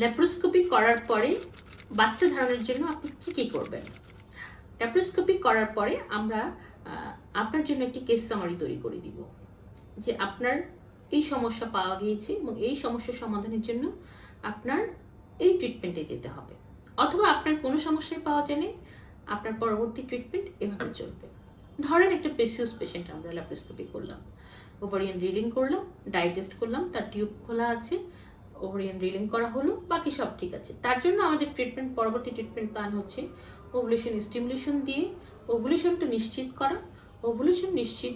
Laparoscopy করার পরে বাচ্চা ধারণের জন্য আপনি কি কি করবেন? ল্যাপ্রোস্কোপি করার পরে আমরা আপনার জন্য একটি কেস সামারি তৈরি করে দিব। যে আপনার এই সমস্যা পাওয়া গিয়েছে এবং এই সমস্যা সমাধানের জন্য আপনার এই ট্রিটমেন্টে যেতে হবে। অথবা আপনার কোনো সমস্যায় পাওয়া জানে আপনার পরবর্তী ট্রিটমেন্ট এভাবে চলবে। ধরেন একটা পেসিউস পেশেন্ট আমরা ল্যাপ্রোস্কোপি করলাম। ওভারিয়ান রিডিং করলাম ডাইজেস্ট করলাম, তার টিউব খোলা আছে ওভারিয়ান রিলিং করা হলো, বাকি সব ঠিক আছে। তার জন্য আমাদের ট্রিটমেন্ট পরবর্তী ট্রিটমেন্ট প্ল্যান হচ্ছে ওভুলেশন স্টিমুলেশন দিয়ে ওভুলেশনটা নিশ্চিত করা। ওভুলেশন নিশ্চিত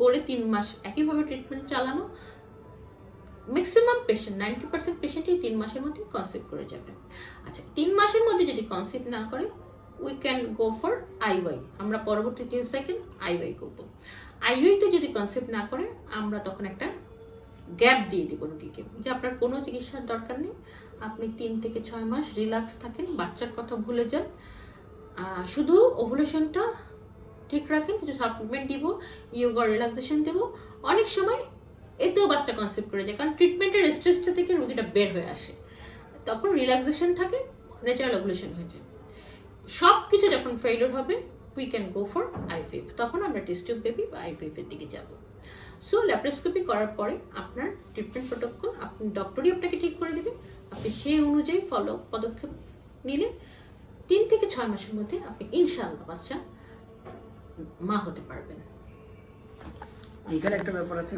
করে তিন মাস একইভাবে ট্রিটমেন্ট চালানো। ম্যাক্সিমাম পেশেন্ট নাইনটি পার্সেন্ট পেশেন্টই তিন মাসের মধ্যে কনসেপ্ট করে যাবে। আচ্ছা তিন মাসের মধ্যে যদি কনসেপ্ট না করে we can go for IUI আমরা পরবর্তী তিন সেকেন্ড আইওয়াই করব। আইওয়াইতে যদি কনসেপ্ট না করে, আমরা তখন একটা গ্যাপ দিয়ে দিব রুগীকে। যে আপনার কোনো চিকিৎসার দরকার নেই, আপনি তিন থেকে ছয় মাস রিল্যাক্স থাকেন, বাচ্চার কথা ভুলে যান। শুধু ওভুলেশনটা ঠিক রাখেন, কিছু সাপ্লিমেন্ট দিব ইয়োগা রিল্যাক্সেশন দেবো। অনেক সময় এতেও বাচ্চা কনসেপ্ট করে যায়, কারণ ট্রিটমেন্টের স্ট্রেসটা থেকে রুগীটা বের হয়ে আসে। তখন রিল্যাক্সেশন থাকে ন্যাচারাল ওভুলেশন হয়ে যায়। সব কিছু যখন ফেইলিওর হবে we can go for IVF তখন আমরা টেস্টিভ বেবি বা আইফিএফ এর দিকে যাব। সো ল্যাপ্রোস্কোপি করার পরে আপনার ট্রিটমেন্ট প্রোটোকল আপনি ডক্টরই আপনাকে ঠিক করে দেবে। আপনি সেই অনুযায়ী ফলো পদক্ষেপ নিলে তিন থেকে ছয় মাসের মধ্যে আপনি ইনশাআল্লাহ বাচ্চা মা হতে পারবেন। এইখানে একটা ব্যাপার আছে।